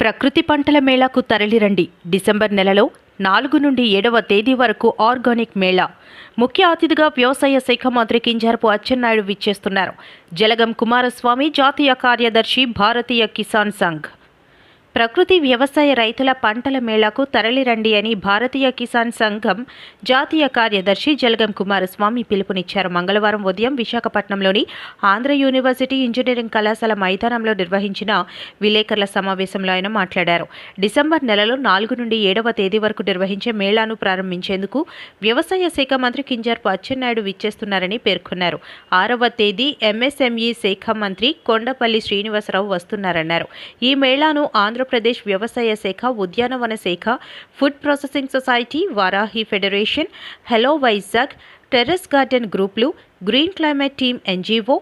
ప్రకృతి పంటల మేళాకు తరలిరండి. డిసెంబర్ నెలలో నాలుగు నుండి ఏడవ తేదీ వరకు ఆర్గానిక్ మేళా. ముఖ్య అతిథిగా వ్యవసాయ శాఖ మంత్రి కింజారపు అచ్చెన్నాయుడు విచ్చేస్తున్నారు. జలగం కుమారస్వామి జాతీయ కార్యదర్శి భారతీయ కిసాన్ సంఘ్. ప్రకృతి వ్యవసాయ రైతుల పంటల మేళాకు తరలిరండి అని భారతీయ కిసాన్ సంఘం జాతీయ కార్యదర్శి జలగం కుమారస్వామి పిలుపునిచ్చారు. మంగళవారం ఉదయం విశాఖపట్నంలోని ఆంధ్ర యూనివర్సిటీ ఇంజనీరింగ్ కళాశాల మైదానంలో నిర్వహించిన విలేకరుల సమావేశంలో ఆయన మాట్లాడారు. డిసెంబర్ నెలలో నాలుగు నుండి ఏడవ తేదీ వరకు నిర్వహించే మేళాను ప్రారంభించేందుకు వ్యవసాయ శాఖ మంత్రి కింజార్పు అచ్చెన్నాయుడు విచ్చేస్తున్నారని పేర్కొన్నారు. ఆరవ తేదీ ఎంఎస్ఎంఈ శాఖ మంత్రి కొండపల్లి శ్రీనివాసరావు వస్తున్నారన్నారు. ఈ మేళాను ఆంధ్ర ఆంధ్రప్రదేశ్ వ్యవసాయ శాఖ ఉద్యానవన శాఖ food processing society Varahi federation hello Vizag terrace garden గ్రూప్లు green climate team NGO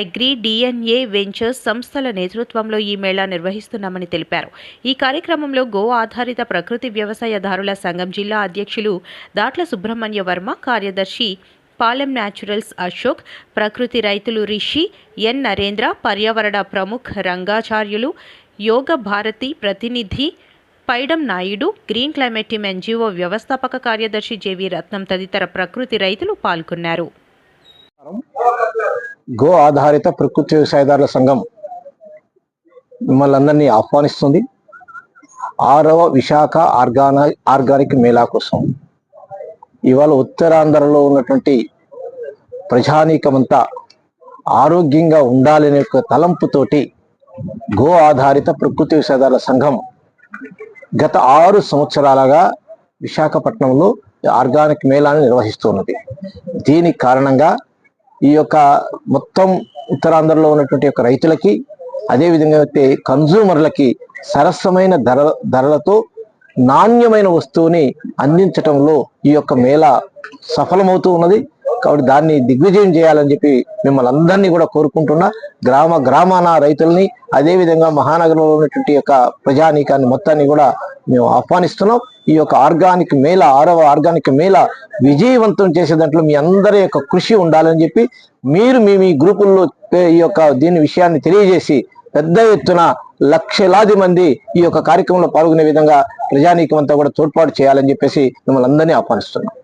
agri DNA ventures సంస్థల నేతృత్వంలో ఈ మేళా నిర్వహిస్తున్నామని తెలిపారు. ఈ కార్యక్రమంలో గో ఆధారిత ప్రకృతి వ్యవసాయదారుల సంఘం జిల్లా అధ్యక్షులు దాట్ల సుబ్రహ్మణ్య వర్మ కార్యదర్శి పాలెం న్యాచురల్స్ అశోక్ ప్రకృతి రైతులు రిషి ఎన్ నరేంద్ర పర్యావరణ ప్రముఖ్ రంగాచార్యులు యోగ భారతి ప్రతినిధి Paidam Naidu green climate team NGO వ్యవస్థాపక కార్యదర్శి జేవి రత్నం తదితర ప్రకృతి రైతులు పాల్గొన్నారు. గో ఆధారిత ప్రకృతి వ్యవసాయదారుల సంఘం మిమ్మల్ని అందరినీ ఆహ్వానిస్తుంది. ఆరవ విశాఖ ఆర్గాన ఆర్గానిక్ మేళా కోసం. ఇవాళ ఉత్తరాంధ్రలో ఉన్నటువంటి ప్రజానీకమంతా ఆరోగ్యంగా ఉండాలనే ఒక తలంపుతోటి గో ఆధారిత ప్రకృతి విషాదాల సంఘం గత ఆరు సంవత్సరాలుగా విశాఖపట్నంలో ఆర్గానిక్ మేళాను నిర్వహిస్తున్నది. దీనికి కారణంగా ఈ యొక్క మొత్తం ఉత్తరాంధ్రలో ఉన్నటువంటి యొక్క రైతులకి అదేవిధంగా అయితే కన్జూమర్లకి సరసమైన ధర ధరలతో నాణ్యమైన వస్తువుని అందించటంలో ఈ యొక్క మేళ సఫలమవుతూ ఉన్నది. కాబట్టి దాన్ని దిగ్విజయం చేయాలని చెప్పి మిమ్మల్ని అందరినీ కూడా కోరుకుంటున్నా. గ్రామ గ్రామాన రైతుల్ని అదేవిధంగా మహానగరంలో ఉన్నటువంటి యొక్క ప్రజానీకాన్ని మొత్తాన్ని కూడా మేము ఆహ్వానిస్తున్నాం. ఈ యొక్క ఆర్గానిక్ మేళ ఆరవ ఆర్గానిక్ మేళ విజయవంతం చేసే దాంట్లో మీ అందరి యొక్క కృషి ఉండాలని చెప్పి మీరు మీ మీ గ్రూపుల్లో ఈ యొక్క దీని విషయాన్ని తెలియజేసి పెద్ద ఎత్తున లక్షలాది మంది ఈ యొక్క కార్యక్రమంలో పాల్గొనే విధంగా ప్రజానీకం అంతా కూడా తోడ్పాటు చేయాలని చెప్పేసి మిమ్మల్ని అందరినీ ఆహ్వానిస్తున్నాం.